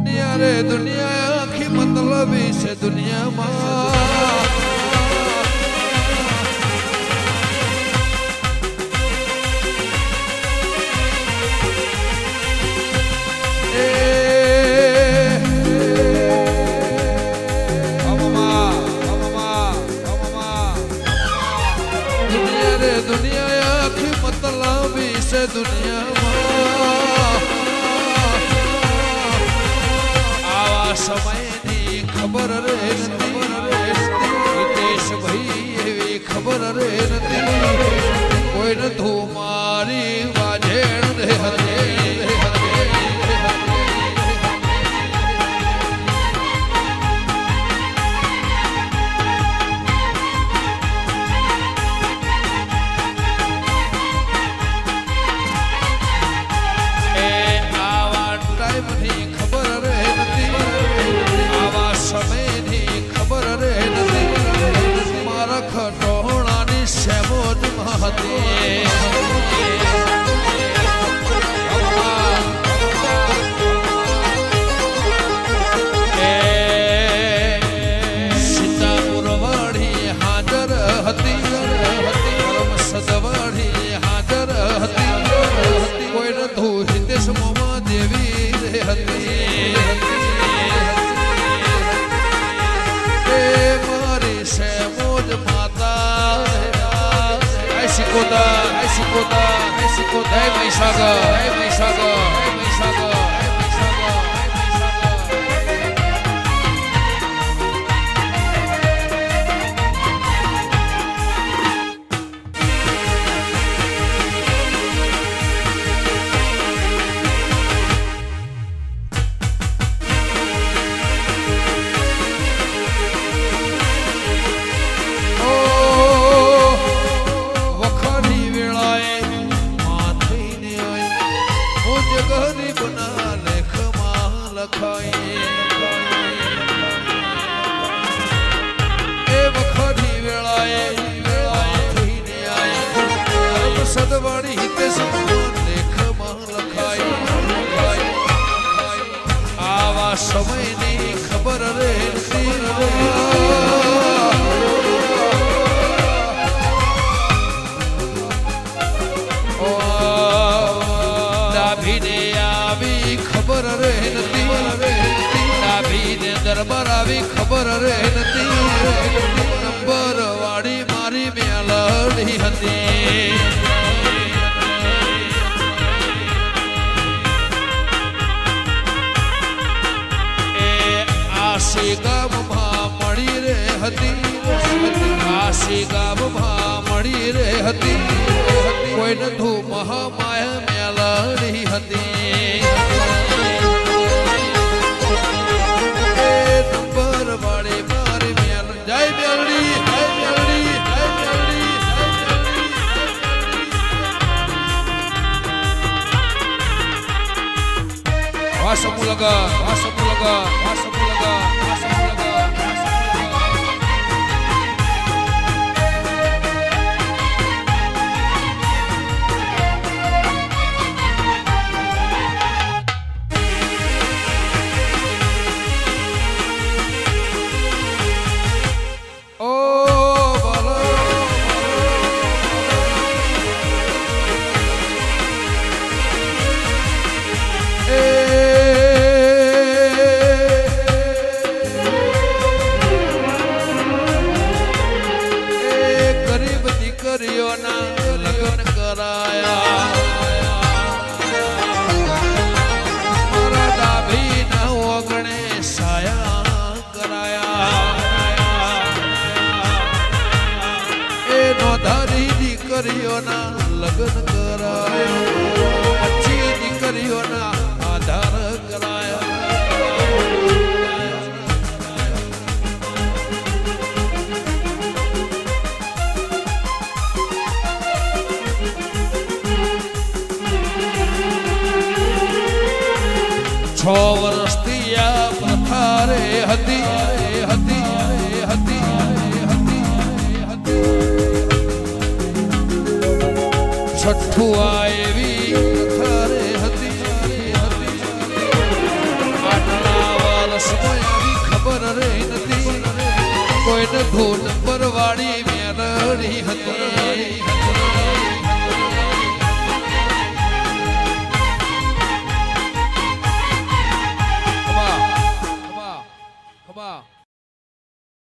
દુનિયા રે દુનિયા આખી મતલબી છે દુનિયામાં. દુનિયા આખી મતલબી છે દુનિયામાં. સમયની ખબર રે ખટોણાની સેમોજ હતી. સીતાપુરવાળી હાજર Escuta, escuta, escuta, daí vai jogar, daí vai jogar, daí vai આવી ખબર રે નથી નંબર વાળી મારી મેલડી હતી. એ આશી ગામમાં મળી રે હતી. આશી ગામમાં મળી રે હતી. કોઈને તું મહામાયા મેલડી હતી. భాష మూలగా భాష మూలగా భాష మూలగా భాష કરાયા ડાભીના ઓગણે સાયા કરાયા એનો નોધારી દીકરીઓના લગ્ન કરાયા છ વર્ષથી આ પ્રથા રે હતી હતી હતી. છઠ્ઠું આ એવી પ્રથા રે હતી. આટલા બસમાં આવી ખબર રે નથી. કોઈને ફોન પર વાળી મેરણી હતી.